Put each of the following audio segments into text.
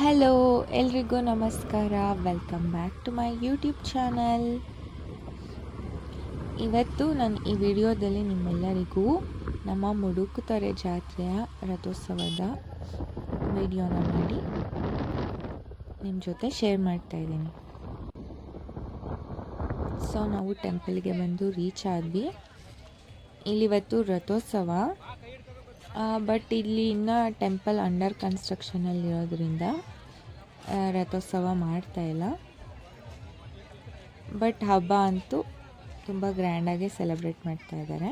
Hello ಎಲ್ರಿಗೂ ನಮಸ್ಕಾರ. Welcome back to my YouTube channel ಇವತ್ತು ನಾನು ಈ ವಿಡಿಯೋದಲ್ಲಿ ನಿಮ್ಮೆಲ್ಲರಿಗೂ ನಮ್ಮ ಮುಡುಕುತೊರೆ ಜಾತ್ರೆಯ ರಥೋತ್ಸವದ ವಿಡಿಯೋನ ಮಾಡಿ ನಿಮ್ಮ ಜೊತೆ ಶೇರ್ ಮಾಡ್ತಾ ಇದ್ದೀನಿ. ಸೊ ನಾವು ಟೆಂಪಲ್ಗೆ ಬಂದು ರೀಚ್ ಆದ್ವಿ. ಇಲ್ಲಿವತ್ತು ರಥೋತ್ಸವ ಬಟ್ ಇಲ್ಲಿ ಇನ್ನೂ ಟೆಂಪಲ್ ಅಂಡರ್ ಕನ್ಸ್ಟ್ರಕ್ಷನಲ್ಲಿರೋದ್ರಿಂದ ರಥೋತ್ಸವ ಮಾಡ್ತಾ ಇಲ್ಲ. ಬಟ್ ಹಬ್ಬ ಅಂತೂ ತುಂಬ ಗ್ರ್ಯಾಂಡಾಗಿ ಸೆಲೆಬ್ರೇಟ್ ಮಾಡ್ತಾ ಇದ್ದಾರೆ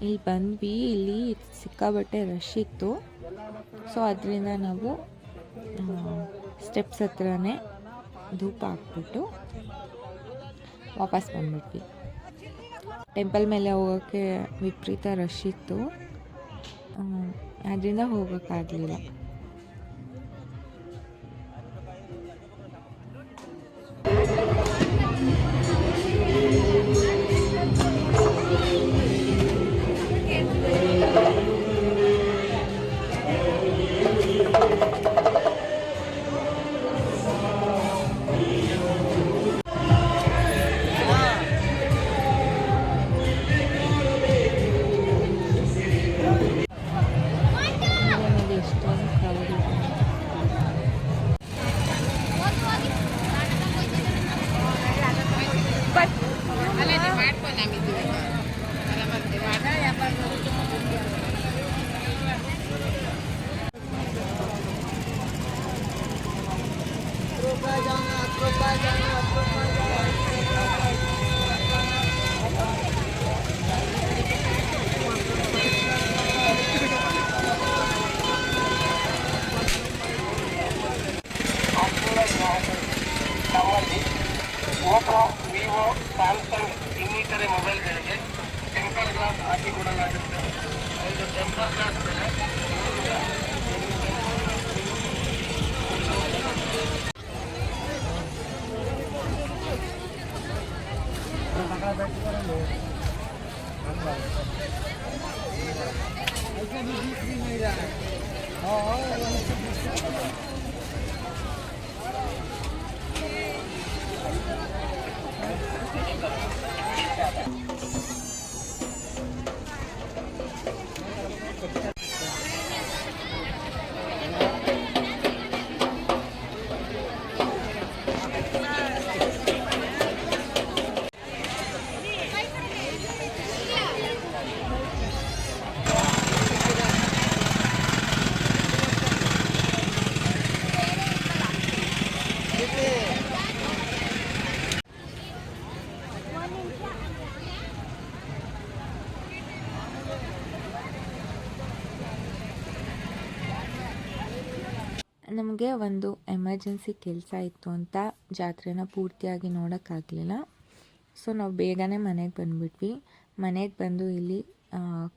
ಇಲ್ಲಿ ಬಂದ್ವಿ, ಇಲ್ಲಿ ಸಿಕ್ಕಾಬಟ್ಟೆ ರಶ್ ಇತ್ತು. ಸೊ ಅದರಿಂದ ನಾವು ಸ್ಟೆಪ್ಸ್ ಹತ್ರನೇ ಧೂಪ ಹಾಕ್ಬಿಟ್ಟು ವಾಪಸ್ ಬಂದ್ಬಿಟ್ವಿ. ಟೆಂಪಲ್ ಮೇಲೆ ಹೋಗೋಕ್ಕೆ ವಿಪರೀತ ರಶ್ ಇತ್ತು. ಅದರಿಂದ ಹೋಗೋಕ್ಕಾಗಲಿಲ್ಲ. ಟೆಂಪರ್ ಗ್ಲಾಸ್ ಹಾಕಿ ಕೊಡಲಾಗುತ್ತೆ ಒಂದು ಟೆಂಪರ್ ಗ್ಲಾಸ್ ಬೆಲೆ ನಮಗೆ ಒಂದು ಎಮರ್ಜೆನ್ಸಿ ಕೆಲಸ ಇತ್ತು ಅಂತ ಜಾತ್ರೆನ ಪೂರ್ತಿಯಾಗಿ ನೋಡೋಕ್ಕಾಗಲಿಲ್ಲ. ಸೊ ನಾವು ಬೇಗನೆ ಮನೆಗೆ ಬಂದುಬಿಟ್ವಿ. ಮನೆಗೆ ಬಂದು ಇಲ್ಲಿ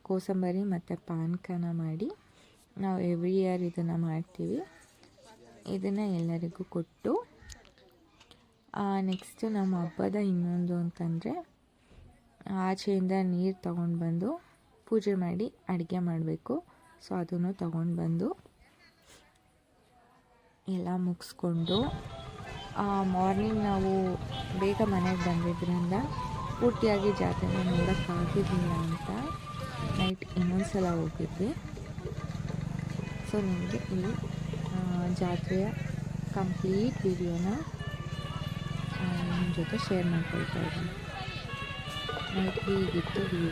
ಕೋಸಂಬರಿ ಮತ್ತು ಪಾನಕನ ಮಾಡಿ ನಾವು ಎವ್ರಿ ಇಯರ್ ಇದನ್ನು ಮಾಡ್ತೀವಿ. ಇದನ್ನು ಎಲ್ಲರಿಗೂ ಕೊಟ್ಟು ನೆಕ್ಸ್ಟು ನಮ್ಮ ಹಬ್ಬದ ಇನ್ನೊಂದು ಅಂತಂದರೆ ಆಚೆಯಿಂದ ನೀರು ತಗೊಂಡು ಬಂದು ಪೂಜೆ ಮಾಡಿ ಅಡುಗೆ ಮಾಡಬೇಕು. ಸೊ ಅದನ್ನು ತಗೊಂಡು ಬಂದು ಎಲ್ಲ ಮುಗಿಸ್ಕೊಂಡು ಮಾರ್ನಿಂಗ್ ನಾವು ಬೇಗ ಮನೆಗೆ ಬಂದಿದ್ದರಿಂದ ಪೂರ್ತಿಯಾಗಿ ಜಾತ್ರೆನ ನೋಡೋಕ್ಕಾಗಿರಲಿಲ್ಲ ಅಂತ ನೈಟ್ ಇನ್ನೊಂದು ಸಲ ಹೋಗಿದ್ವಿ. ಸೊ ನಿಮಗೆ ಈ ಜಾತ್ರೆಯ ಕಂಪ್ಲೀಟ್ ವಿಡಿಯೋನ ನಿಮ್ಮ ಜೊತೆ ಶೇರ್ ಮಾಡ್ಕೊಳ್ತಾ ಇದ್ದೀನಿ. ನೈಟ್ ಹೀಗಿತ್ತು ವ್ಯೂ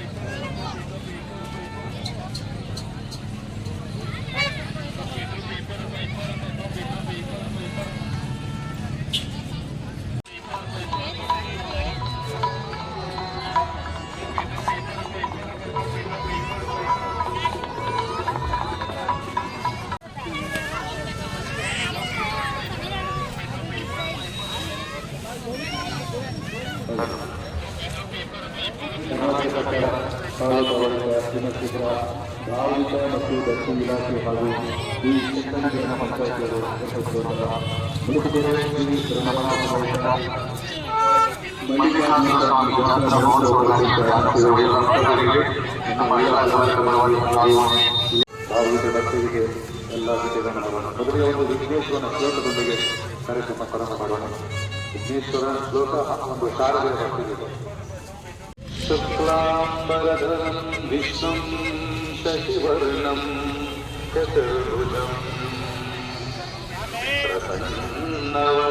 ಕಾರ್ಯಕರ್ತರ ದಿನಚಿತ್ರ ಧಾರ್ಮಿಕ ಮತ್ತು ದಕ್ಷಿಣ ಇಲಾಖೆ ಹಾಗೂ ಈ ಶಿಕ್ಷಣ ಪಂಚಾಯತಿಗಳು ಸದಸ್ಯರಾದ ಮುಳುಗುದೊರೆ ಶ್ರೀ ಧಾರ್ಮಿಕ ಭಕ್ತರಿಗೆ ಎಲ್ಲ ಮಾಡೋಣ ಮೊದಲಿಗೆ ಒಂದು ವಿಘ್ನೇಶ್ವರನ ಶ್ಲೋಕದೊಂದಿಗೆ ಕಾರ್ಯಕ್ರಮ ಪ್ರಾರಂಭ ಮಾಡೋಣ ವಿಘ್ನೇಶ್ವರನ ಶ್ಲೋಕ ಒಂದು ಶಾರದೆಯ ಭಕ್ತಿಗೆ शुक्लाम्बरधरं विष्णुं शशिवर्णं चतुर्भुजम् प्रसन्नवदनं।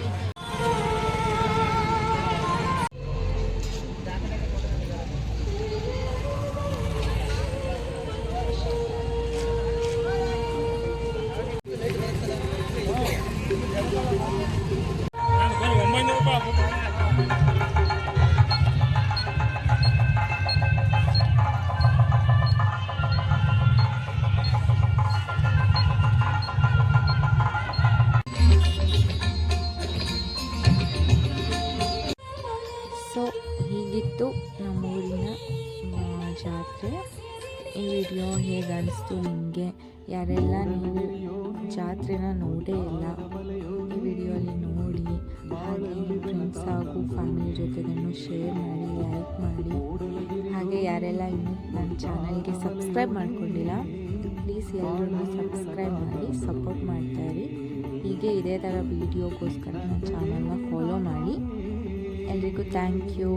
ಸೊ ಹೀಗಿತ್ತು ನಮ್ಮೂರಿನ ಆ, ಜಾತ್ರೆ ಈ ವಿಡಿಯೋ ಹೇಗೆ ಅನಿಸ್ತು ನಿಮಗೆ ಯಾರೆಲ್ಲ ನೀವು ಜಾತ್ರೆನ ನೋಡೇ ಇಲ್ಲ, ಈ ವಿಡಿಯೋಲಿ ನೋಡಿ, ಹಾಗೆ ಫ್ರೆಂಡ್ಸ್ ಹಾಗೂ ಫ್ಯಾಮಿಲಿ ಜೊತೆಗೂ ಶೇರ್ ಮಾಡಿ ಲೈಕ್ ಮಾಡಿ. ಹಾಗೆ ಯಾರೆಲ್ಲ ಇನ್ನೂ ನನ್ನ ಚಾನಲ್ಗೆ ಸಬ್ಸ್ಕ್ರೈಬ್ ಮಾಡ್ಕೊಂಡಿಲ್ಲ ಪ್ಲೀಸ್ ಎಲ್ಲರೂ ಸಬ್ಸ್ಕ್ರೈಬ್ ಮಾಡಿ ಸಪೋರ್ಟ್ ಮಾಡ್ತಾಯಿರಿ ಹೀಗೆ ಇದೇ ಥರ ವಿಡಿಯೋಗೋಸ್ಕರ ನನ್ನ ಚಾನಲ್ನ ಫಾಲೋ ಮಾಡಿ. ಎಲ್ರಿಗೂ ಥ್ಯಾಂಕ್ ಯು